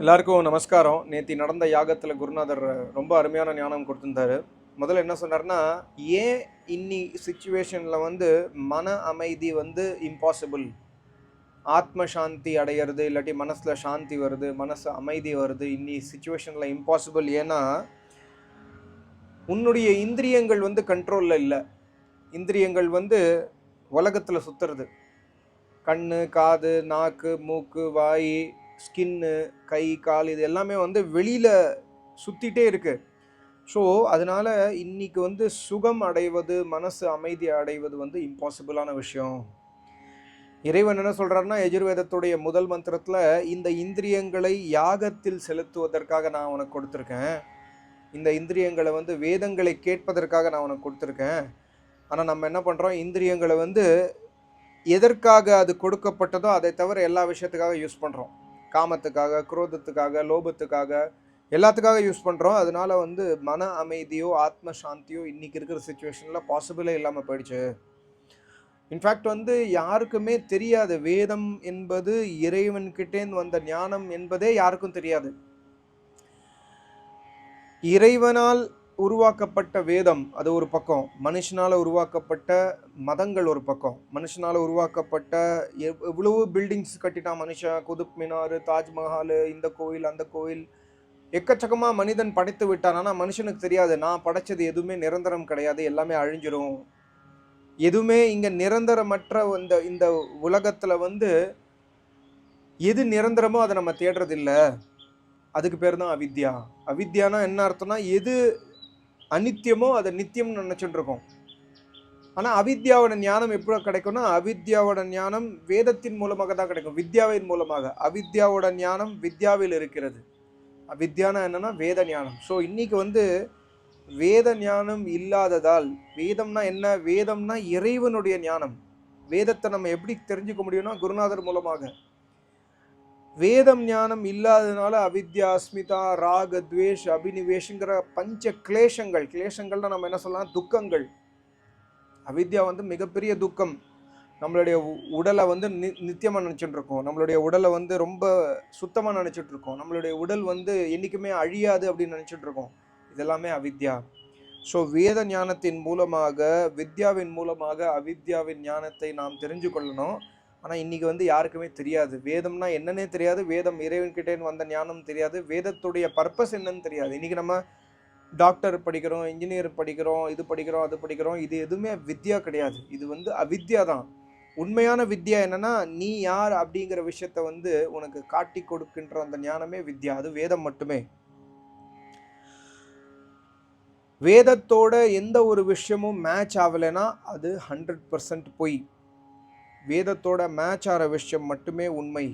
எல்லாருக்கும் நமஸ்காரம். நேற்று நடந்த யாகத்தில் குருநாதர் ரொம்ப அருமையான ஞானம் கொடுத்துருந்தாரு. முதல்ல என்ன சொன்னார்னா ஏன் இன்னி சுச்சுவேஷனில் வந்து மன அமைதி வந்து இம்பாசிபிள் ஆத்ம சாந்தி அடையிறது இல்லாட்டி மனசில் சாந்தி வருது மனசு அமைதி வருது இன்னி சுச்சுவேஷனில் இம்பாசிபிள் ஏன்னா உன்னுடைய இந்திரியங்கள் வந்து கண்ட்ரோலில் இல்லை. இந்திரியங்கள் வந்து உலகத்தில் சுற்றுறது கண் காது நாக்கு மூக்கு வாய் ஸ்கின்னு கை கால் இது எல்லாமே வந்து வெளியில் சுற்றிட்டே இருக்குது ஸோ அதனால இன்றைக்கி வந்து சுகம் அடைவது மனசு அமைதி அடைவது வந்து இம்பாசிபிளான விஷயம். இறைவன் என்ன சொல்கிறாருன்னா எஜுர்வேதத்துடைய முதல் மந்திரத்தில் இந்த இந்திரியங்களை யாகத்தில் செலுத்துவதற்காக நான் உனக்கு கொடுத்துருக்கேன். இந்த இந்திரியங்களை வந்து வேதங்களை கேட்பதற்காக நான் உனக்கு கொடுத்துருக்கேன். ஆனால் நம்ம என்ன பண்ணுறோம் இந்திரியங்களை வந்து எதற்காக அது கொடுக்கப்பட்டதோ அதை தவிர எல்லா விஷயத்துக்காக யூஸ் பண்ணுறோம் காமத்துக்காக குரோதத்துக்காக லோபத்துக்காக எல்லாத்துக்காக யூஸ் பண்ணுறோம் அதனால வந்து மன அமைதியோ ஆத்ம சாந்தியோ இன்றைக்கி இருக்கிற சுச்சுவேஷனில் பாசிபிளே இல்லாமல் போயிடுச்சு. இன்ஃபேக்ட் வந்து யாருக்குமே தெரியாது. வேதம் என்பது இறைவன்கிட்டேந்து வந்த ஞானம் என்பதே யாருக்கும் தெரியாது. இறைவனால் உருவாக்கப்பட்ட வேதம் அது ஒரு பக்கம். மனுஷனால் உருவாக்கப்பட்ட மதங்கள் ஒரு பக்கம். மனுஷனால் உருவாக்கப்பட்ட எவ்- எவ்வளவு பில்டிங்ஸ் கட்டிட்டான் மனுஷன். குதுப் மினார் தாஜ்மஹால் இந்த கோயில் அந்த கோயில். எக்கச்சக்கமாக மனிதன் படைத்து விட்டான். ஆனால் மனுஷனுக்கு தெரியாது. நான் படைச்சது எதுவுமே நிரந்தரம் கிடையாது. எல்லாமே அழிஞ்சிரும். எதுவுமே இங்கே நிரந்தரமற்ற இந்த இந்த உலகத்தில் வந்து எது நிரந்தரமோ அதை நம்ம தேடுறதில்ல. அதுக்கு பேர் தான் அவித்யா. அவித்யானா என்ன அர்த்தம்னா எது அனித்தியமோ அதை நித்தியம்னு நினச்சிட்டு இருக்கோம் ஆனால் அவித்யாவோட ஞானம் எப்போ கிடைக்கும்னா அவித்யாவோட ஞானம் வேதத்தின் மூலமாக தான் கிடைக்கும். வித்யாவின் மூலமாக. அவித்யாவோட ஞானம் வித்யாவில் இருக்கிறது. வித்யானா என்னென்னா வேத ஞானம். ஸோ இன்றைக்கி வந்து வேத ஞானம் இல்லாததால் வேதம்னா என்ன? வேதம்னா இறைவனுடைய ஞானம். வேதத்தை நம்ம எப்படி தெரிஞ்சுக்க முடியும்னா குருநாதர் மூலமாக. வேதம் ஞானம் இல்லாததுனால அவித்யா அஸ்மிதா ராக துவேஷ் அபினிவேஷங்கிற பஞ்ச கிளேஷங்கள் கிளேஷங்கள்னா நம்ம என்ன சொல்லலாம்? துக்கங்கள். அவித்யா வந்து மிகப்பெரிய துக்கம். நம்மளுடைய உ- உடலை வந்து நி நித்தியமாக நினச்சிட்ருக்கோம் நம்மளுடைய உடலை வந்து ரொம்ப சுத்தமாக நினச்சிட்ருக்கோம் நம்மளுடைய உடல் வந்து என்றைக்குமே அழியாது அப்படின்னு நினச்சிட்ருக்கோம் இதெல்லாமே அவித்யா. ஸோ வேத ஞானத்தின் மூலமாக வித்யாவின் மூலமாக அவித்யாவின் ஞானத்தை நாம் தெரிஞ்சு கொள்ளணும் ஆனால் இன்றைக்கி வந்து யாருக்குமே தெரியாது. வேதம்னா என்னன்னே தெரியாது. வேதம் இறைவன்கிட்டேன்னு வந்த ஞானம் தெரியாது. வேதத்துடைய பர்பஸ் என்னன்னு தெரியாது. இன்றைக்கி நம்ம டாக்டர் படிக்கிறோம் இன்ஜினியர் படிக்கிறோம் இது படிக்கிறோம் அது படிக்கிறோம் இது எதுவுமே வித்யா கிடையாது. இது வந்து அவித்யா தான். உண்மையான வித்யா என்னென்னா நீ யார் அப்படிங்கிற விஷயத்த வந்து உனக்கு காட்டி கொடுக்கின்ற அந்த ஞானமே வித்யா. அது வேதம் மட்டுமே. வேதத்தோட எந்த ஒரு விஷயமும் மேட்ச் ஆகலைன்னா அது ஹண்ட்ரட் பர்சன்ட் பொய். வேதத்தோட மேட்ச் ஆகிற விஷயம் மட்டுமே உண்மை.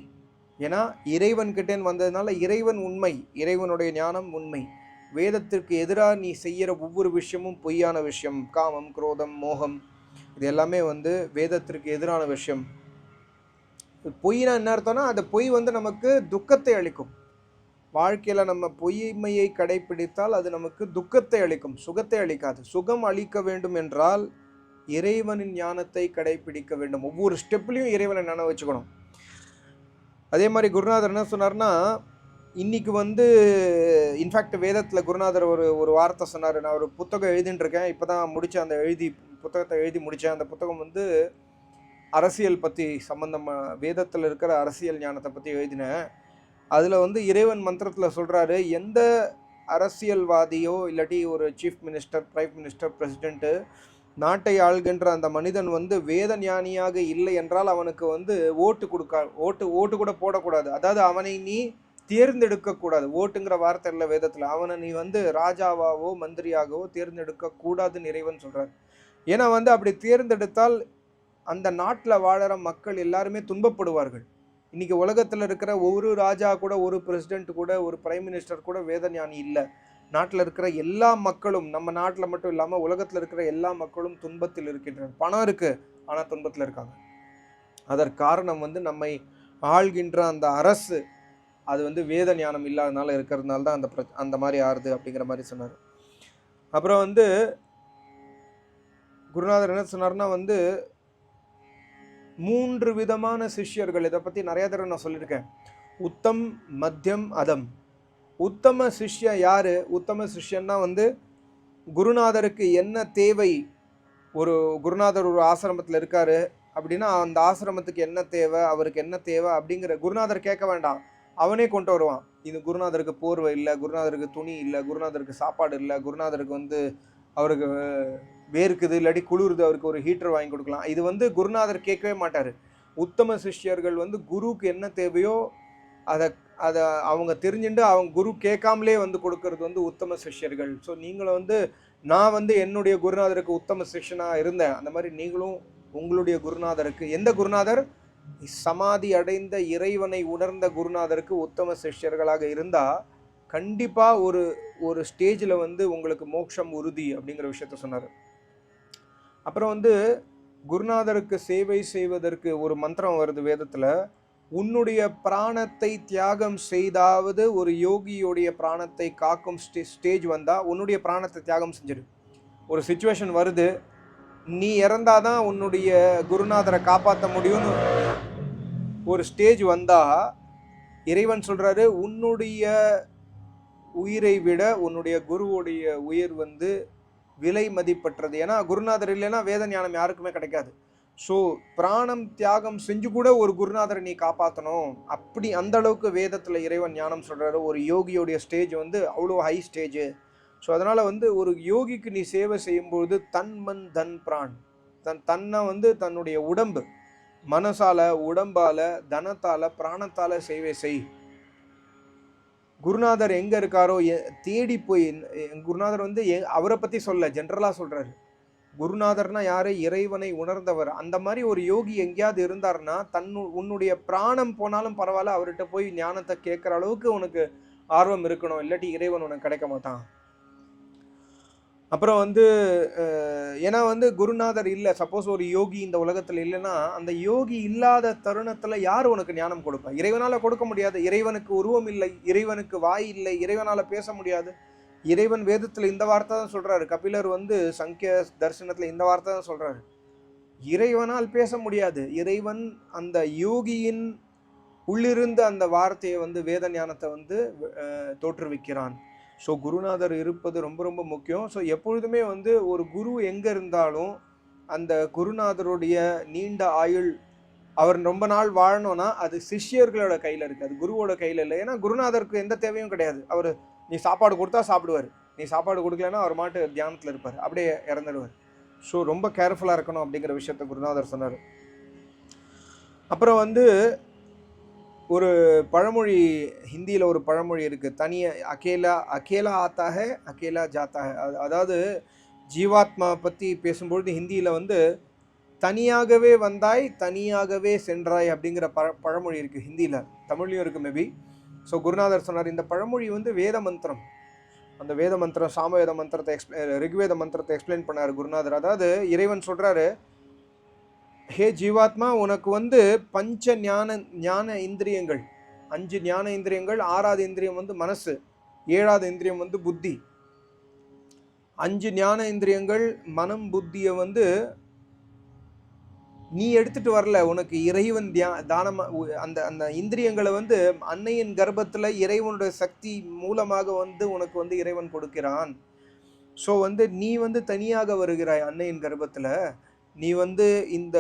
ஏன்னா இறைவன்கிட்டேன்னு வந்ததுனால இறைவன் உண்மை இறைவனுடைய ஞானம் உண்மை. வேதத்திற்கு எதிராக நீ செய்கிற ஒவ்வொரு விஷயமும் பொய்யான விஷயம். காமம் குரோதம் மோகம் இது எல்லாமே வந்து வேதத்திற்கு எதிரான விஷயம். பொய்னா என்ன அர்த்தம்னா அந்த பொய் வந்து நமக்கு துக்கத்தை அளிக்கும். வாழ்க்கையில் நம்ம பொய்மையை கடைபிடித்தால் அது நமக்கு துக்கத்தை அளிக்கும் சுகத்தை அளிக்காது. சுகம் அளிக்க வேண்டும் என்றால் இறைவனின் ஞானத்தை கடைபிடிக்க வேண்டும். ஒவ்வொரு ஸ்டெப்லையும் இறைவனை ஞானம் வச்சுக்கணும். அதே மாதிரி குருநாதர் என்ன சொன்னார்னா இன்னைக்கு வந்து இன்ஃபேக்ட் வேதத்தில் குருநாதர் ஒரு ஒரு வார்த்தை சொன்னார். நான் ஒரு புத்தகம் எழுதிட்டுருக்கேன் இப்போ தான் முடித்தேன் அந்த எழுதி புத்தகத்தை எழுதி முடித்தேன் அந்த புத்தகம் வந்து அரசியல் பற்றி சம்மந்தமாக வேதத்தில் இருக்கிற அரசியல் ஞானத்தை பற்றி எழுதினேன். அதில் வந்து இறைவன் மந்திரத்தில் சொல்கிறாரு எந்த அரசியல்வாதியோ இல்லாட்டி ஒரு chief minister prime minister president நாட்டை ஆள்கின்ற அந்த மனிதன் வந்து வேத ஞானியாக இல்லை என்றால் அவனுக்கு வந்து ஓட்டு கொடுக்க ஓட்டு ஓட்டு கூட போடக்கூடாது. அதாவது அவனை நீ தேர்ந்தெடுக்கக்கூடாது ஓட்டுங்கிற வார்த்தை இல்லை வேதத்தில். அவனை நீ வந்து ராஜாவாவோ மந்திரியாகவோ தேர்ந்தெடுக்க கூடாதுன்னு இறைவன் சொல்கிறார் ஏன்னா வந்து அப்படி தேர்ந்தெடுத்தால் அந்த நாட்டில் வாழற மக்கள் எல்லாருமே துன்பப்படுவார்கள். இன்றைக்கி உலகத்தில் இருக்கிற ஒரு ராஜா கூட ஒரு பிரசிடென்ட் கூட ஒரு பிரைம் மினிஸ்டர் கூட வேத ஞானி இல்லை. நாட்டில் இருக்கிற எல்லா மக்களும் நம்ம நாட்டில் மட்டும் இல்லாமல் உலகத்தில் இருக்கிற எல்லா மக்களும் துன்பத்தில் இருக்கின்றனர். பணம் இருக்குது ஆனால் துன்பத்தில் இருக்காங்க. அதற்கு காரணம் வந்து நம்மை ஆள்கின்ற அந்த அரசு அது வந்து வேத ஞானம் இல்லாதனால இருக்கிறதுனால தான் அந்த பிர- அந்த மாதிரி ஆறுது அப்படிங்கிற மாதிரி சொன்னார். அப்புறம் வந்து குருநாதர் என்ன சொன்னார்னா வந்து மூன்று விதமான சிஷ்யர்கள் இதை பற்றி நிறையா தடவை நான் சொல்லியிருக்கேன். உத்தம் மத்தியம் அதம். உத்தம சிஷ்யன் யார்? உத்தம சிஷ்யன்னா வந்து குருநாதருக்கு என்ன தேவை? ஒரு குருநாதர் ஒரு ஆசிரமத்தில் இருக்கார் அப்படின்னா அந்த ஆசிரமத்துக்கு என்ன தேவை? அவருக்கு என்ன தேவை? அப்படிங்கிற குருநாதர் கேட்க வேண்டாம். அவனே கொண்டு வருவான். இது குருநாதருக்கு போர்வை இல்லை குருநாதருக்கு துணி இல்லை குருநாதருக்கு சாப்பாடு இல்லை குருநாதருக்கு வந்து அவருக்கு வேர்க்குது இல்லாட்டி குளிருது அவருக்கு ஒரு ஹீட்டர் வாங்கி கொடுக்கலாம். இது வந்து குருநாதர் கேட்கவே மாட்டார். உத்தம சிஷ்யர்கள் வந்து குருவுக்கு என்ன தேவையோ அதை அதை அவங்க தெரிஞ்சுட்டு அவங்க குரு கேட்காமலே வந்து கொடுக்கறது வந்து உத்தம சிஷ்யர்கள். ஸோ நீங்களும் வந்து நான் வந்து என்னுடைய குருநாதருக்கு உத்தம சிஷ்யனாக இருந்தேன். அந்த மாதிரி நீங்களும் உங்களுடைய குருநாதருக்கு எந்த குருநாதர்? சமாதி அடைந்த இறைவனை உணர்ந்த குருநாதருக்கு உத்தம சிஷ்யர்களாக இருந்தால் கண்டிப்பாக ஒரு ஒரு ஸ்டேஜில் வந்து உங்களுக்கு மோட்சம் உறுதி அப்படிங்கிற விஷயத்த சொன்னார். அப்புறம் வந்து குருநாதருக்கு சேவை செய்வதற்கு ஒரு மந்திரம் வருது வேதத்தில். உன்னுடைய பிராணத்தை தியாகம் செய்தாவது ஒரு யோகியோடைய பிராணத்தை காக்கும் ஸ்டே ஸ்டேஜ் வந்தால் உன்னுடைய பிராணத்தை தியாகம் செஞ்சிடு ஒரு சுச்சுவேஷன் வருது நீ இறந்தால் தான் உன்னுடைய குருநாதரை காப்பாற்ற முடியும்னு ஒரு ஸ்டேஜ் வந்தால் இறைவன் சொல்கிறாரு உன்னுடைய உயிரை விட உன்னுடைய குருவுடைய உயிர் வந்து விலை மதிப்பற்றது. ஏன்னா குருநாதர் இல்லைன்னா வேத ஞானம் யாருக்குமே கிடைக்காது. ஸோ பிராணம் தியாகம் செஞ்சு கூட ஒரு குருநாதரை நீ காப்பாற்றணும் அப்படி அந்த அளவுக்கு வேதத்தில் இறைவன் ஞானம் சொல்கிறாரு ஒரு யோகியோடைய ஸ்டேஜ் வந்து அவ்வளோ ஹை ஸ்டேஜு ஸோ அதனால் வந்து ஒரு யோகிக்கு நீ சேவை செய்யும்பொழுது தன் மன் தன் பிரான். தன் தன்னை வந்து தன்னுடைய உடம்பு. மனசால உடம்பால தனத்தால பிராணத்தால சேவை செய். குருநாதர் எங்க இருக்காரோ தேடி போய் குருநாதர் வந்து அவரை பத்தி சொல்ல ஜென்ரலா சொல்றாரு. குருநாதர்னா யாரு? இறைவனை உணர்ந்தவர். அந்த மாதிரி ஒரு யோகி எங்கேயாவது இருந்தாருன்னா தன்னு உன்னுடைய பிராணம் போனாலும் பரவாயில்ல அவர்கிட்ட போய் ஞானத்தை கேட்குற அளவுக்கு உனக்கு ஆர்வம் இருக்கணும். இல்லாட்டி இறைவன் உனக்கு கிடைக்க மாட்டான். அப்புறம் வந்து அஹ், ஏன்னா வந்து குருநாதர் இல்லை. சப்போஸ் ஒரு யோகி இந்த உலகத்தில் இல்லைன்னா அந்த யோகி இல்லாத தருணத்தில் யார் உனக்கு ஞானம் கொடுப்பா? இறைவனால் கொடுக்க முடியாது. இறைவனுக்கு உருவம் இல்லை இறைவனுக்கு வாய் இல்லை இறைவனால் பேச முடியாது. இறைவன் வேதத்தில் இந்த வார்த்தை தான் சொல்கிறாரு கபிலர் வந்து சங்கிய தரிசனத்தில் இந்த வார்த்தை தான் சொல்கிறாரு இறைவனால் பேச முடியாது. இறைவன் அந்த யோகியின் உள்ளிருந்து அந்த வார்த்தையை வந்து வேத ஞானத்தை வந்து தோற்றுவிக்கிறான். ஸோ குருநாதர் இருப்பது ரொம்ப ரொம்ப முக்கியம். ஸோ எப்பொழுதுமே வந்து ஒரு குரு எங்கே இருந்தாலும் அந்த குருநாதருடைய நீண்ட ஆயுள் அவர் ரொம்ப நாள் வாழணும்னா அது சிஷ்யர்களோட கையில் இருக்குது அது குருவோட கையில் இல்லை. ஏன்னா குருநாதருக்கு எந்த தேவையும் கிடையாது. அவர் நீ சாப்பாடு கொடுத்தா சாப்பிடுவார். நீ சாப்பாடு கொடுக்கலன்னா அவர் மாட்டு தியானத்தில் இருப்பார். அப்படியே இறந்துடுவார். ஸோ ரொம்ப கேர்ஃபுல்லாக இருக்கணும் அப்படிங்கிற விஷயத்த குருநாதர் சொன்னார். அப்புறம் வந்து ஒரு பழமொழி ஹிந்தியில் ஒரு பழமொழி இருக்குது தனிய அகேலா அகேலா ஆத்தாக அகேலா ஜாத்தாக. அது- அதாவது ஜீவாத்மா பற்றி பேசும்பொழுது ஹிந்தியில் வந்து தனியாகவே வந்தாய் தனியாகவே சென்றாய் அப்படிங்கிற பழ பழமொழி இருக்குது ஹிந்தியில். தமிழ்லையும் இருக்குது மேபி ஸோ குருநாதர் சொன்னார் இந்த பழமொழி வந்து வேத மந்திரம். அந்த வேத மந்திரம் சாமவேத மந்திரத்தை எக்ஸ்பிளை ரிக்வேத மந்திரத்தை எக்ஸ்பிளைன் பண்ணார் குருநாதர். அதாவது இறைவன் சொல்கிறாரு ஹே ஜீவாத்மா உனக்கு வந்து பஞ்ச ஞான ஞான இந்திரியங்கள். அஞ்சு ஞான இந்திரியங்கள் ஆறாவது இந்திரியம் வந்து மனசு ஏழாவது இந்திரியம் வந்து புத்தி. அஞ்சு ஞான இந்திரியங்கள் மனம் புத்தியை வந்து நீ எடுத்துட்டு வரல உனக்கு இறைவன் தியா தானமா உ- அந்த அந்த இந்திரியங்களை வந்து அன்னையின் கர்ப்பத்தில் இறைவனுடைய சக்தி மூலமாக வந்து உனக்கு வந்து இறைவன் கொடுக்கிறான். ஸோ வந்து நீ வந்து தனியாக வருகிறாய் அன்னையின் கர்ப்பத்தில். நீ வந்து இந்த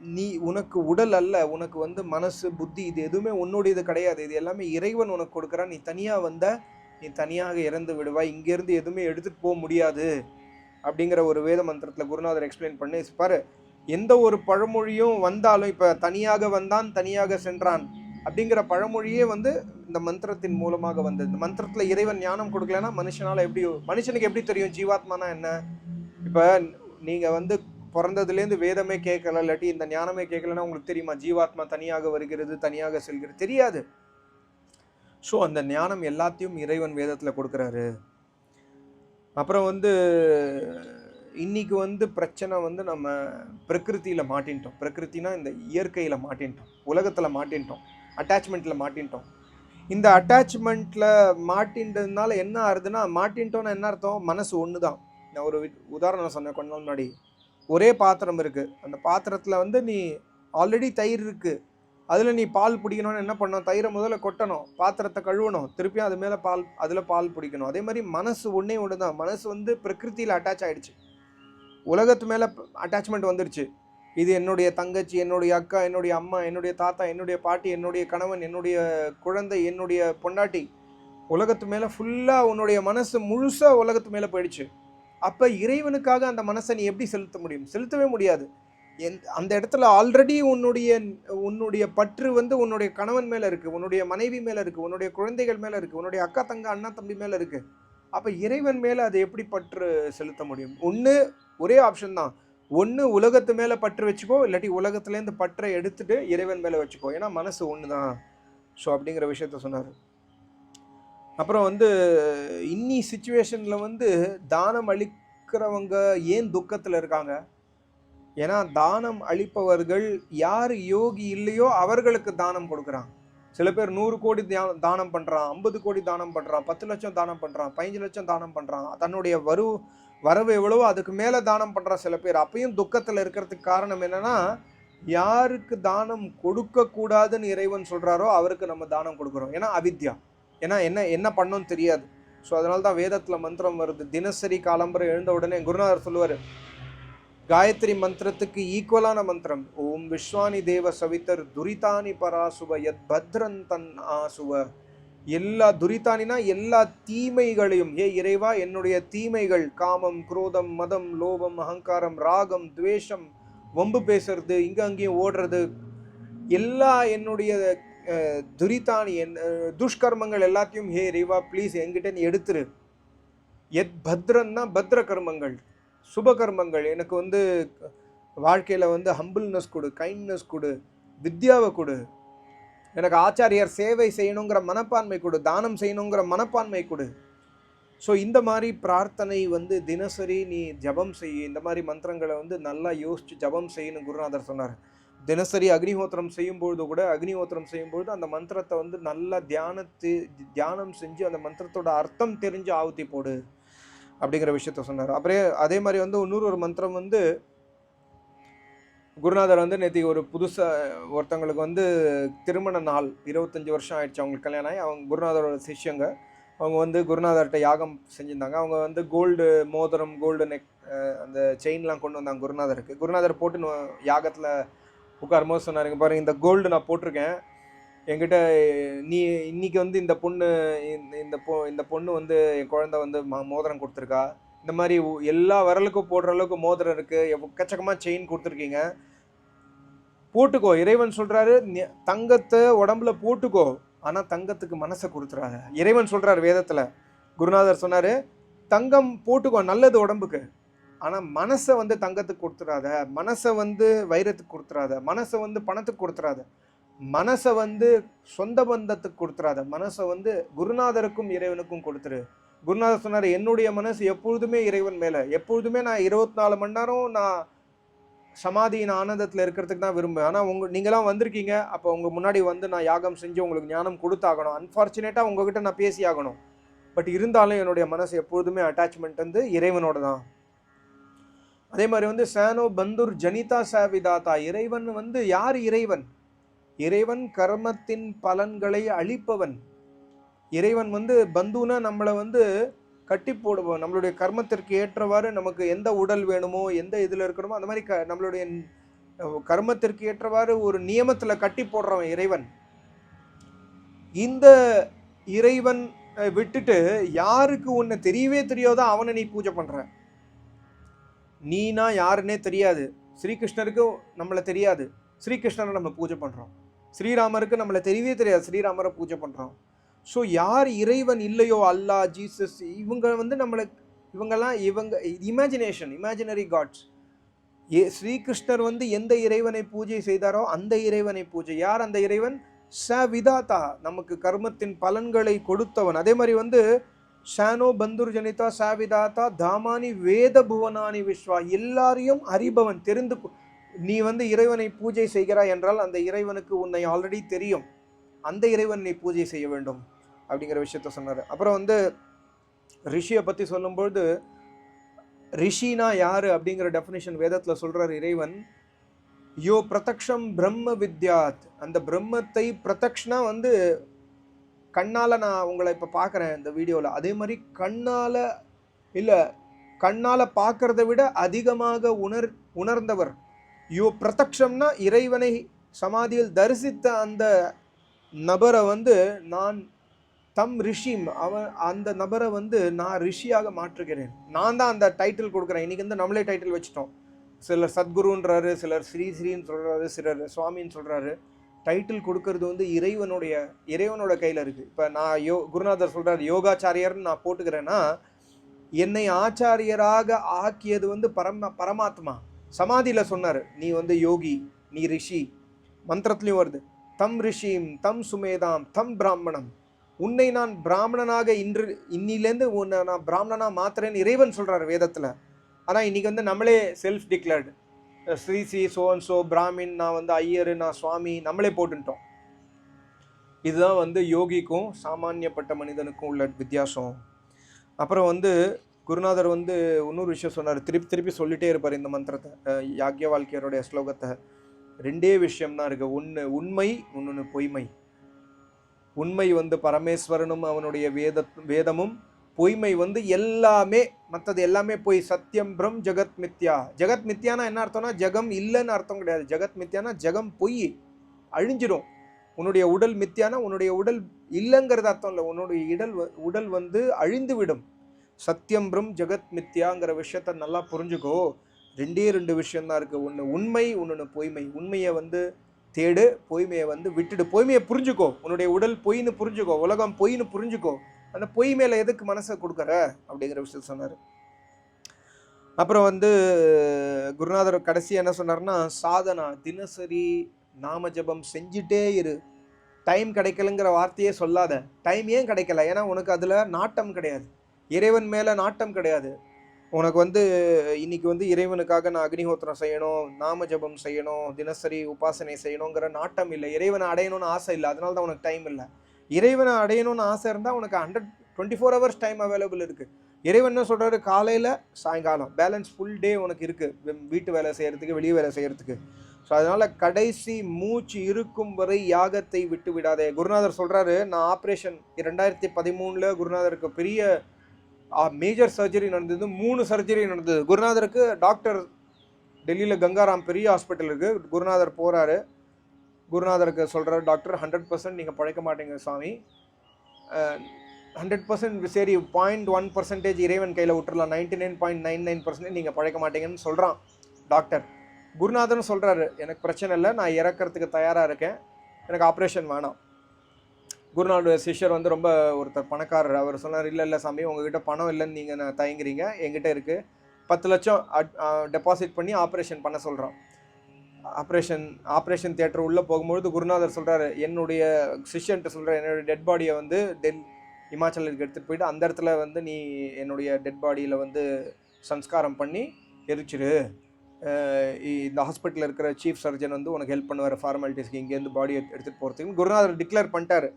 நீ உனக்கு உடல் அல்ல உனக்கு வந்து மனசு புத்தி இது எதுவுமே உன்னுடையது கிடையாது. இது எல்லாமே இறைவன் உனக்கு கொடுக்குறான். நீ தனியாக வந்த நீ தனியாக இறந்து விடுவாய். இங்கேருந்து எதுவுமே எடுத்துகிட்டு போக முடியாது. அப்படிங்கிற ஒரு வேத மந்திரத்தில் குருநாதர் எக்ஸ்பிளைன் பண்ணி பாரு எந்த ஒரு பழமொழியும் வந்தாலும் இப்போ தனியாக வந்தான் தனியாக சென்றான் அப்படிங்கிற பழமொழியே வந்து இந்த மந்திரத்தின் மூலமாக வந்தது. இந்த மந்திரத்தில் இறைவன் ஞானம் கொடுக்கலன்னா மனுஷனால் எப்படி மனுஷனுக்கு எப்படி தெரியும் ஜீவாத்மானா என்ன? இப்போ நீங்கள் வந்து பிறந்ததுலேருந்து வேதமே கேட்கல இல்லாட்டி இந்த ஞானமே கேட்கலன்னா உங்களுக்கு தெரியுமா? ஜீவாத்மா தனியாக வருகிறது தனியாக செல்கிறது. தெரியாது. ஸோ அந்த ஞானம் எல்லாத்தையும் இறைவன் வேதத்தில் கொடுக்குறாரு. அப்புறம் வந்து இன்றைக்கி வந்து பிரச்சனை வந்து நம்ம பிரகிருதியில் மாட்டின்ட்டோம். பிரகிருத்தினா இந்த இயற்கையில் மாட்டின்ட்டோம். உலகத்தில் மாட்டின்ட்டோம். அட்டாச்மெண்ட்டில் மாட்டின்ட்டோம். இந்த அட்டாச்மெண்ட்டில் மாட்டின்றதுனால என்ன ஆகுதுன்னா மாட்டின்ட்டோன்னா என்ன அர்த்தம்? மனசு ஒன்று தான் நான் ஒரு உதாரணம் சொன்னேன் கொஞ்ச நாள் முன்னாடி. ஒரே பாத்திரம் இருக்குது அந்த பாத்திரத்தில் வந்து நீ ஆல்ரெடி தயிர் இருக்குது அதில் நீ பால் பிடிக்கணும்னு என்ன பண்ணணும்? தயிரை முதல்ல கொட்டணும். பாத்திரத்தை கழுவணும். திருப்பியும் அது மேலே பால் அதில் பால் பிடிக்கணும். அதே மாதிரி மனசு ஒன்றே ஒன்று தான் மனசு வந்து பிரகிருத்தியில் அட்டாச் ஆகிடுச்சு உலகத்து மேலே அட்டாச்மெண்ட் வந்துருச்சு. இது என்னுடைய தங்கச்சி என்னுடைய அக்கா என்னுடைய அம்மா என்னுடைய தாத்தா என்னுடைய பாட்டி என்னுடைய கணவன் என்னுடைய குழந்தை என்னுடைய பொண்டாட்டி உலகத்து மேலே ஃபுல்லாக உன்னுடைய மனசு முழுசாக உலகத்து மேலே போயிடுச்சு. அப்போ இறைவனுக்காக அந்த மனசை நீ எப்படி செலுத்த முடியும்? செலுத்தவே முடியாது. எந் அந்த இடத்துல ஆல்ரெடி உன்னுடைய உன்னுடைய பற்று வந்து உன்னுடைய கணவன் மேலே இருக்குது உன்னுடைய மனைவி மேலே இருக்குது உன்னுடைய குழந்தைகள் மேலே இருக்குது உன்னுடைய அக்கா தங்க அண்ணா தம்பி மேலே இருக்குது அப்போ இறைவன் மேலே அது எப்படி பற்று செலுத்த முடியும்? ஒன்று ஒரே ஆப்ஷன் தான். ஒன்று உலகத்து மேலே பற்று வச்சுக்கோ இல்லாட்டி உலகத்துலேருந்து பற்றை எடுத்துட்டு இறைவன் மேலே வச்சுக்கோ. ஏன்னா மனசு ஒன்று தான் ஸோ அப்படிங்கிற விஷயத்த சொன்னார். அப்புறம் வந்து இன்னி சுச்சுவேஷனில் வந்து தானம் அளிக்கிறவங்க ஏன் துக்கத்தில் இருக்காங்க? ஏன்னா தானம் அளிப்பவர்கள் யார் யோகி இல்லையோ அவர்களுக்கு தானம் கொடுக்குறாங்க சில பேர் நூறு கோடி தியா- தானம் பண்ணுறான் ஐம்பது கோடி தானம் பண்ணுறான் பத்து லட்சம் தானம் பண்ணுறான் பதினஞ்சு லட்சம் தானம் பண்ணுறான் தன்னுடைய வரு வரவு எவ்வளவோ அதுக்கு மேலே தானம் பண்ணுற சில பேர். அப்பயும் துக்கத்தில் இருக்கிறதுக்கு காரணம் என்னென்னா யாருக்கு தானம் கொடுக்கக்கூடாதுன்னு இறைவன் சொல்கிறாரோ அவருக்கு நம்ம தானம் கொடுக்குறோம். ஏன்னா அவித்யா. ஏன்னா என்ன என்ன பண்ணோன்னு தெரியாது. ஸோ அதனால தான் வேதத்தில் மந்திரம் வருது. தினசரி காலம்பரை எழுந்த உடனே குருநாதர் சொல்லுவார் காயத்ரி மந்திரத்துக்கு ஈக்குவலான மந்திரம் ஓம் விஸ்வானி தேவ சவித்தர் துரிதானி பராசுவ யத் பத்ரன் தன் ஆசுவ. எல்லா துரித்தானினா எல்லா தீமைகளையும் ஏ இறைவா என்னுடைய தீமைகள் காமம் குரோதம் மதம் லோபம் அகங்காரம் ராகம் துவேஷம் வம்பு பேசுறது இங்க அங்கேயும் ஓடுறது எல்லா என்னுடைய துரித்தானி என் துஷ்கர்மங்கள் எல்லாத்தையும் ஹே இறைவா ப்ளீஸ் என்கிட்ட நீ எடுத்துரு. எத் பத்ரன்னா பத்ர கர்மங்கள் சுப கர்மங்கள் எனக்கு வந்து வாழ்க்கையில் வந்து ஹம்பிள்னஸ் கொடு கைண்ட்னஸ் கொடு வித்யாவை கொடு. எனக்கு ஆச்சாரியார் சேவை செய்யணுங்கிற மனப்பான்மை கொடு தானம் செய்யணுங்கிற மனப்பான்மை கொடு. ஸோ இந்த மாதிரி பிரார்த்தனை வந்து தினசரி நீ ஜபம் செய்ய இந்த மாதிரி மந்திரங்களை வந்து நல்லா யோசிச்சு ஜபம் செய்யணும் குருநாதர் சொன்னார். தினசரி அக்னிஹோத்திரம் செய்யும்பொழுது கூட அக்னிஹோத்திரம் செய்யும்பொழுது அந்த மந்திரத்தை வந்து நல்லா தியானத்து தியானம் செஞ்சு அந்த மந்திரத்தோட அர்த்தம் தெரிஞ்சு ஆவுத்தி போடு அப்படிங்கிற விஷயத்த சொன்னார். அப்புறம் அதே மாதிரி வந்து இன்னொரு ஒரு மந்திரம் வந்து குருநாதர் வந்து நேற்று ஒரு புதுசாக ஒருத்தவங்களுக்கு வந்து திருமண நாள் இருபத்தஞ்சி வருஷம் ஆயிடுச்சு. அவங்களுக்கு கல்யாணம் ஆகி அவங்க குருநாதரோட சிஷ்யங்க. அவங்க வந்து குருநாதர்கிட்ட யாகம் செஞ்சுருந்தாங்க. அவங்க வந்து கோல்டு மோதிரம் கோல்டு நெக் அந்த செயின்லாம் கொண்டு வந்தாங்க குருநாதருக்கு. குருநாதர் போட்டு யாகத்தில் உட்காரும்போது சொன்னாருங்க பாருங்க இந்த கோல்டு நான் போட்டிருக்கேன். என்கிட்ட நீ இன்னைக்கு வந்து இந்த பொண்ணு இந்த இந்த பொ இந்த பொண்ணு வந்து என் குழந்தை வந்து ம- மோதிரம் கொடுத்துருக்கா. இந்த மாதிரி எல்லா விரலுக்கும் போடுற அளவுக்கு மோதிரம் இருக்குது எக்கச்சக்கமாக செயின் கொடுத்துருக்கீங்க. போட்டுக்கோ. இறைவன் சொல்கிறாரு தங்கத்தை உடம்புல போட்டுக்கோ. ஆனால் தங்கத்துக்கு மனசை கொடுத்துறாத. இறைவன் சொல்கிறார் வேதத்தில். குருநாதர் சொன்னார் தங்கம் போட்டுக்கோ. நல்லது உடம்புக்கு. ஆனால் மனசை வந்து தங்கத்துக்கு கொடுத்துறாத. மனசை வந்து வைரத்துக்கு கொடுத்துறாத. மனசை வந்து பணத்துக்கு கொடுத்துறாத. மனசை வந்து சொந்த பந்தத்துக்கு கொடுத்துறாத. மனசை வந்து குருநாதருக்கும் இறைவனுக்கும் கொடுத்துரு. குருநாதர் சொன்னார் என்னுடைய மனசு எப்பொழுதுமே இறைவன் மேலே. எப்பொழுதுமே நான் இருபத்தி நாலு மணி நேரம் நான் சமாதியின் ஆனந்தத்தில் இருக்கிறதுக்கு தான் விரும்புவேன். ஆனால் உங்க நீங்களாம் வந்திருக்கீங்க. அப்போ உங்கள் முன்னாடி வந்து நான் யாகம் செஞ்சு உங்களுக்கு ஞானம் கொடுத்தாகணும். அன்ஃபார்ச்சுனேட்டாக உங்ககிட்ட நான் பேசி ஆகணும் பட் இருந்தாலும் என்னுடைய மனசு எப்பொழுதுமே அட்டாச்மெண்ட் வந்து இறைவனோட தான். அதே மாதிரி வந்து சேனோ பந்தூர் ஜனிதா சாவிதாத்தா இறைவன் வந்து யார் இறைவன்? இறைவன் கர்மத்தின் பலன்களை அழிப்பவன். இறைவன் வந்து பந்துனா நம்மளை வந்து கட்டி போடுவோம். நம்மளுடைய கர்மத்திற்கு ஏற்றவாறு நமக்கு எந்த உடல் வேணுமோ எந்த இதில் இருக்கணுமோ அந்த மாதிரி க நம்மளுடைய கர்மத்திற்கு ஏற்றவாறு ஒரு நியமத்தில் கட்டி போடுறவன் இறைவன். இந்த இறைவன் விட்டுட்டு யாருக்கு உன்னை தெரியவே தெரியாதோ அவனை நீ பூஜை பண்ணுற நீனா யாருன்னே தெரியாது. ஸ்ரீகிருஷ்ணருக்கு நம்மளை தெரியாது. ஸ்ரீகிருஷ்ணரை நம்ம பூஜை பண்ணுறோம் ஸ்ரீராமருக்கு நம்மளை தெரியவே தெரியாது. ஸ்ரீராமரை பூஜை பண்ணுறோம் ஸோ யார் இறைவன் இல்லையோ அல்லாஹ் ஜீசஸ் இவங்க வந்து நம்மளை இவங்கெல்லாம் இவங்க இமேஜினேஷன் இமேஜினரி காட்ஸ் ஏ ஸ்ரீகிருஷ்ணர் வந்து எந்த இறைவனை பூஜை செய்தாரோ அந்த இறைவனை பூஜை. யார் அந்த இறைவன்? ச விதாத்தா நமக்கு கர்மத்தின் பலன்களை கொடுத்தவன். அதே மாதிரி வந்து ஷானோ பந்துர் ஜனிதா ச விதாத்தா தாமானி வேத புவனானி விஸ்வா எல்லாரையும் அறிபவன். தெரிந்து கொ- நீ வந்து இறைவனை பூஜை செய்கிறாய் என்றால் அந்த இறைவனுக்கு உன்னை ஆல்ரெடி தெரியும். அந்த இறைவன் நீ பூஜை செய்ய வேண்டும் அப்படிங்கிற விஷயத்த சொன்னார். அப்புறம் வந்து ரிஷியை பற்றி சொல்லும்பொழுது ரிஷினா யார் அப்படிங்கிற டெஃபினேஷன் வேதத்தில் சொல்கிறார் இறைவன். யோ பிரதக்ஷம் பிரம்ம வித்யாத். அந்த பிரம்மத்தை பிரதக்ஷனா வந்து கண்ணால் நான் உங்களை இப்போ பார்க்குறேன் இந்த வீடியோவில் அதே மாதிரி கண்ணால் இல்லை கண்ணால் பார்க்கறத விட அதிகமாக உணர் உணர்ந்தவர். யோ பிரதக்ஷம்னா இறைவனை சமாதியில் தரிசித்த அந்த நபரை வந்து நான் தம் ரிஷிம் அவன் அந்த நபரை வந்து நான் ரிஷியாக மாற்றுகிறேன். நான் தான் அந்த டைட்டில் கொடுக்குறேன். இன்னைக்கு வந்து நம்மளே டைட்டில் வச்சுட்டோம். சிலர் சத்குருன்றாரு சிலர் ஸ்ரீ ஸ்ரீன்னு சொல்கிறாரு சிலர் சுவாமின்னு சொல்கிறாரு டைட்டில் கொடுக்கறது வந்து இறைவனுடைய இறைவனோட கையில் இருக்குது இப்போ நான் யோ குருநாதர் சொல்கிறார் யோகாச்சாரியர்னு நான் போட்டுக்கிறேன்னா என்னை ஆச்சாரியராக ஆக்கியது வந்து பரம பரமாத்மா. சமாதியில் சொன்னார் நீ வந்து யோகி நீ ரிஷி. மந்திரத்துலேயும் வருது. தம் ரிஷிம் தம் சுமேதாம் தம் பிராமணம். உன்னை நான் பிராமணனாக இன்று இன்னிலேருந்து உன்னை நான் பிராமணனாக மாத்துறேன்னு இறைவன் சொல்கிறார் வேதத்தில். ஆனால் இன்னைக்கு வந்து நம்மளே செல்ஃப் டிக்ளேர்டு ஸ்ரீ ஸ்ரீ சோன் சோ பிராமின் நான் வந்து ஐயர் நான் சுவாமி நம்மளே போட்டுட்டோம் இதுதான் வந்து யோகிக்கும் சாமானியப்பட்ட மனிதனுக்கும் உள்ள வித்தியாசம். அப்புறம் வந்து குருநாதர் வந்து இன்னொரு விஷயம் சொன்னார். திருப்பி திருப்பி சொல்லிட்டே இருப்பார் இந்த மந்திரத்தை யாக்கிய வாழ்க்கையருடைய ஸ்லோகத்தை. ரெண்டே விஷயம் தான் இருக்குது ஒன்று உண்மை இன்னொன்று பொய்மை. உண்மை வந்து பரமேஸ்வரனும் அவனுடைய வேத வேதமும் பொய்மை வந்து எல்லாமே மற்றது எல்லாமே பொய். சத்தியம் பிரம் ஜெகத் மித்யா. ஜெகத் மித்யானா என்ன அர்த்தம்னா ஜெகம் இல்லைன்னு அர்த்தம் கிடையாது. ஜெகத் மித்யானா ஜெகம் பொய். அழிஞ்சிடும் உன்னுடைய உடல் மித்தியானா உன்னுடைய உடல் இல்லைங்கிறது அர்த்தம் இல்லை. உன்னுடைய இடல் வ- உடல் வந்து அழிந்து விடும் சத்தியம் பிரம் ஜெகத் மித்யாங்கிற விஷயத்த நல்லா புரிஞ்சுக்கோ. ரெண்டே ரெண்டு விஷயந்தான் இருக்குது ஒன்று உண்மை ஒன்று பொய்மை. உண்மையை வந்து தேடு பொய்மையை வந்து விட்டுடு. பொய்மையை புரிஞ்சுக்கோ. உன்னுடைய உடல் பொய்ன்னு புரிஞ்சுக்கோ. உலகம் பொய்ன்னு புரிஞ்சுக்கோ. அந்த பொய் மேலே எதுக்கு மனசை கொடுக்குற? அப்படிங்கிற விஷயம் சொன்னார். அப்புறம் வந்து குருநாதர் கடைசி என்ன சொன்னார்னா சாதனா தினசரி நாம ஜெபம் செஞ்சுட்டே இரு. டைம் கிடைக்கலங்கிற வார்த்தையே சொல்லாத. டைம் ஏன் கிடைக்கல? ஏன்னா உனக்கு அதில் நாட்டம் கிடையாது. இறைவன் மேலே நாட்டம் கிடையாது. உனக்கு வந்து இன்னைக்கு வந்து இறைவனுக்காக நான் அக்னிஹோத்திரம் செய்யணும் நாம ஜெபம் செய்யணும் தினசரி உபாசனை செய்யணுங்கிற நாட்டம் இல்லை. இறைவனை அடையணும்னு ஆசை இல்லை. அதனால தான் உனக்கு டைம் இல்லை. இறைவனை அடையணும்னு ஆசை இருந்தால் உனக்கு hundred twenty four hours time available இருக்குது இறைவன் என்ன சொல்கிறாரு காலையில் சாயங்காலம். பேலன்ஸ் ஃபுல் டே உனக்கு இருக்குது வீட்டு வேலை செய்கிறதுக்கு வெளியே வேலை செய்கிறதுக்கு ஸோ அதனால் கடைசி மூச்சு இருக்கும் வரை யாகத்தை விட்டு விடாதே. குருநாதர் சொல்கிறாரு நான் ஆப்ரேஷன் ரெண்டாயிரத்தி பதிமூணில் குருநாதருக்கு பெரிய மேஜர் சர்ஜரி நடந்தது மூணு சர்ஜரி நடந்தது. குருநாதருக்கு டாக்டர் டெல்லியில் கங்காராம் பெரிய ஹாஸ்பிட்டல் இருக்குது குருநாதர் போகிறாரு குருநாதருக்கு சொல்கிறார் டாக்டர் ஹண்ட்ரட் பர்சன்ட் நீங்கள் பழைக்க மாட்டீங்க சாமி. ஹண்ட்ரட் பர்சன்ட் சரி பாயிண்ட் ஒன் பர்சன்டேஜ் இறைவன் கையில் விட்டுறலாம். Ninety nine point nine nine percentage நீங்கள் பழைக்க மாட்டீங்கன்னு சொல்கிறான் டாக்டர் குருநாதர்னு சொல்கிறாரு எனக்கு பிரச்சனை இல்லை நான் இறக்கிறதுக்கு தயாராக இருக்கேன். எனக்கு ஆப்ரேஷன் வேணாம். குருநாடு சிஷ்யர் வந்து ரொம்ப ஒருத்தர் பணக்காரர். அவர் சொன்னார் இல்லை இல்லை சாமி உங்ககிட்ட பணம் இல்லைன்னு நீங்கள் நான் தயங்குறீங்க. என்கிட்ட இருக்குது பத்து லட்சம் டெபாசிட் பண்ணி ஆப்ரேஷன் பண்ண சொல்கிறோம் ஆப்ரேஷன் ஆப்ரேஷன் தேட்டர் உள்ளே போகும்பொழுது குருநாதர் சொல்கிறாரு என்னுடைய சிஷ்யன்ட்டு சொல்கிற என்னுடைய டெட் பாடியை வந்து டெல் இமாச்சலுக்கு எடுத்துகிட்டு போயிட்டு அந்த இடத்துல வந்து நீ என்னுடைய டெட் பாடியில் வந்து சம்ஸ்காரம் பண்ணி எரிச்சிரு. இந்த ஹாஸ்பிட்டலில் இருக்கிற சீஃப் சர்ஜன் வந்து உனக்கு ஹெல்ப் பண்ணுவார் ஃபார்மாலிட்டிஸ்க்கு இங்கேருந்து பாடியை எடுத்துகிட்டு போகிறதுக்கு குருநாதர் டிக்ளேர் பண்ணிட்டாரு.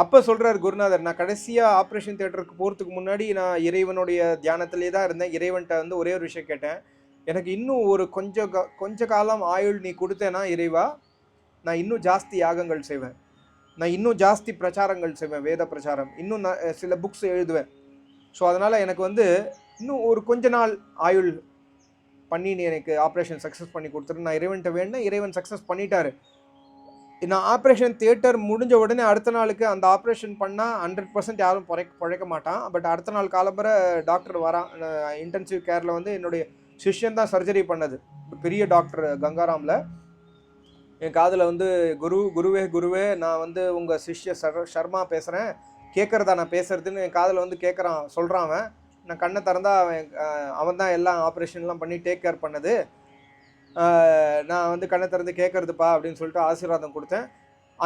அப்போ சொல்கிறார் குருநாதர் நான் கடைசியாக ஆப்ரேஷன் தியேட்டருக்கு போகிறதுக்கு முன்னாடி நான் இறைவனுடைய தியானத்திலே தான் இருந்தேன். இறைவன்கிட்ட வந்து ஒரே ஒரு விஷயம் கேட்டேன். எனக்கு இன்னும் ஒரு கொஞ்சம் கொஞ்ச காலம் ஆயுள் நீ கொடுத்தேனா இறைவா நான் இன்னும் ஜாஸ்தி யாகங்கள் செய்வேன். நான் இன்னும் ஜாஸ்தி பிரச்சாரங்கள் செய்வேன் வேத பிரச்சாரம். இன்னும் நான் சில புக்ஸ் எழுதுவேன். ஸோ அதனால் எனக்கு வந்து இன்னும் ஒரு கொஞ்ச நாள் ஆயுள் பண்ணி நீ எனக்கு ஆப்ரேஷன் சக்ஸஸ் பண்ணி கொடுத்துரு நான் இறைவன்கிட்ட வேணும்னா இறைவன் சக்ஸஸ் பண்ணிட்டாரு. நான் ஆப்ரேஷன் தியேட்டர் முடிஞ்ச உடனே அடுத்த நாளுக்கு அந்த ஆப்ரேஷன் பண்ணால் ஹண்ட்ரட் பர்சன்ட் யாரும் புழைக்க புழைக்க மாட்டான். பட் அடுத்த நாள் காலம்பரை டாக்டர் வரான் இன்டென்சிவ் கேரில் வந்து என்னுடைய சிஷ்யன் தான் சர்ஜரி பண்ணது. பெரிய டாக்டர் கங்காராமில். என் காதில் வந்து குரு குருவே குருவே நான் வந்து உங்கள் சிஷ்ய சர் சர்மா பேசுகிறேன் கேட்குறதா நான் பேசுகிறதுன்னு என் காதில் வந்து கேட்குறான் சொல்கிறான் அவன். நான் கண்ணை திறந்தா அவன் அவன் தான் எல்லாம் ஆப்ரேஷன்லாம் பண்ணி டேக் கேர் பண்ணது. நான் வந்து கண்ணை திறந்து கேட்குறதுப்பா அப்படின்னு சொல்லிட்டு ஆசீர்வாதம் கொடுத்தேன்.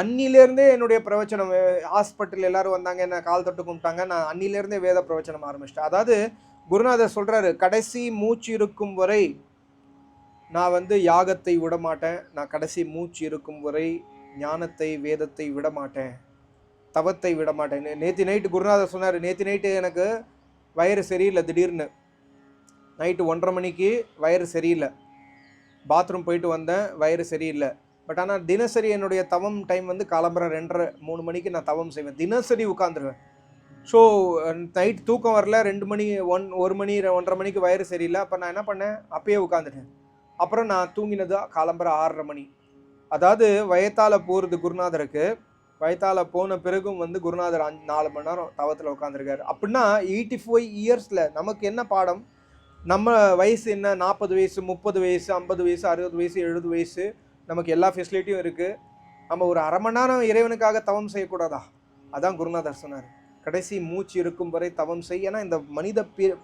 அன்னிலேருந்தே என்னுடைய பிரவச்சனம் ஹாஸ்பிட்டல் எல்லாரும் வந்தாங்க என்ன கால் தொட்டு கும்பிட்டாங்க. நான் அன்னிலேருந்தே வேத பிரவச்சனம் ஆரம்பிச்சிட்டேன். அதாவது குருநாதர் சொல்கிறாரு கடைசி மூச்சு இருக்கும் வரை நான் வந்து யாகத்தை விட மாட்டேன் நான் கடைசி மூச்சு இருக்கும் வரை ஞானத்தை வேதத்தை விட மாட்டேன் தவத்தை விட மாட்டேன் நேற்று நைட்டு குருநாதர் சொன்னார் நேற்று நைட்டு எனக்கு வயிறு சரியில்லை திடீர்னு. நைட்டு ஒன்றரை மணிக்கு வயிறு சரியில்லை. பாத்ரூம் போயிட்டு வந்தேன். வயிறு சரியில்லை. பட் ஆனால் தினசரி என்னுடைய தவம் டைம் வந்து காலம்பரம் ரெண்டரை மூணு மணிக்கு நான் தவம் செய்வேன். தினசரி உட்காந்துருவேன் ஸோ நைட் தூக்கம் வரல. ரெண்டு மணி ஒன் ஒரு மணி ஒன்றரை மணிக்கு வயிறு சரியில்லை. அப்போ நான் என்ன பண்ணேன்? அப்பயே உட்காந்துட்டேன் அப்புறம் நான் தூங்கினது காலம்பரம் ஆறரை மணி. அதாவது வயத்தால் போகிறது குருநாதருக்கு. வயத்தால் போன பிறகும் வந்து குருநாதர் அஞ்சு நாலு மணி நேரம் தவத்தில் உட்காந்துருக்காரு அப்படின்னா எயிட்டி ஃபைவ் இயர்ஸில் நமக்கு என்ன பாடம்? நம்ம வயசு என்ன? நாற்பது வயசு முப்பது வயசு ஐம்பது வயசு அறுபது வயசு எழுபது வயசு நமக்கு எல்லா ஃபெசிலிட்டியும் இருக்குது நம்ம ஒரு அரை மணி நேரம் இறைவனுக்காக தவம் செய்யக்கூடாதா? அதான் குருநாதர் சொன்னார். கடைசி மூச்சு இருக்கும் வரை தவம் செய். ஏன்னா இந்த மனித பி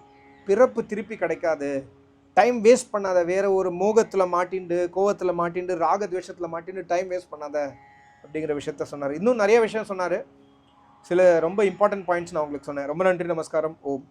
பிறப்பு திருப்பி கிடைக்காது. டைம் வேஸ்ட் பண்ணாத. வேற ஒரு மோகத்தில் மாட்டிண்டு கோவத்தில் மாட்டிண்டு ராகத்வேஷத்தில் மாட்டிண்டு டைம் வேஸ்ட் பண்ணாத அப்படிங்கிற விஷயத்த சொன்னார். இன்னும் நிறைய விஷயம் சொன்னார். சில ரொம்ப இம்பார்ட்டன்ட் பாயிண்ட்ஸ் நான் உங்களுக்கு சொன்னேன். ரொம்ப நன்றி நமஸ்காரம். ஓம்.